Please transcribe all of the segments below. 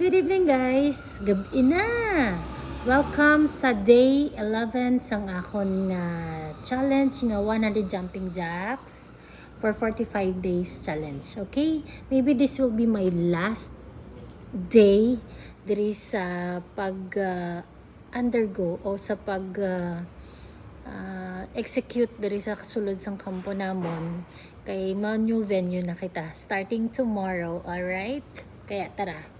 Good evening guys! Gabi na! Welcome sa day 11 sang akon nga challenge nga 100 jumping jacks for 45 days challenge. Okay? Maybe this will be my last day diri sa pag uh, undergo o sa pag uh, uh, execute diri sa kasulod sang kampo namon kay mga new venue na kita starting tomorrow alright kaya tara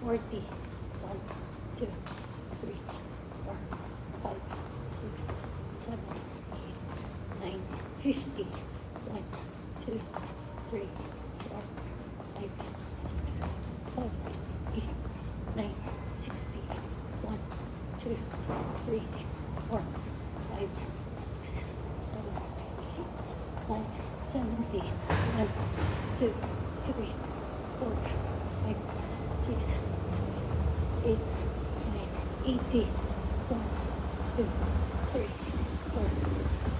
40 1 2 3 4 5 6 7 8 9 50 1 2 3 4 5 6 7 8 9 60 1 2 3 4 5 6 7 8 9 70 1 2 3 4 5 6 7 8 9 80 1 2 3 4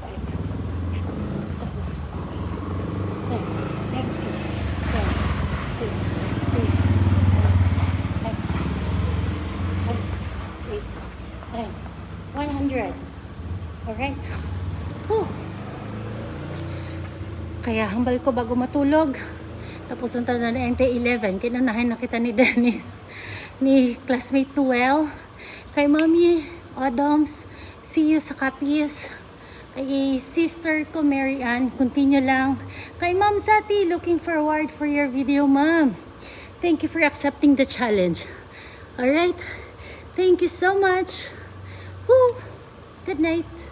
5 6 7 8 9 90 1 2 3 4 5 6 7 8 9 100 Alright. Kaya hambal ko bago matulog. Tapos unta na na NT 11. Kinanahin na kita ni Dennis. Ni classmate Noel. Kay Mami Adams. See you sa Capiz. Kay sister ko Mary Ann. Continue lang. Kay Ma'am Sati. Looking forward for your video ma'am. Thank you for accepting the challenge. Alright. Thank you so much. Woo. Good night.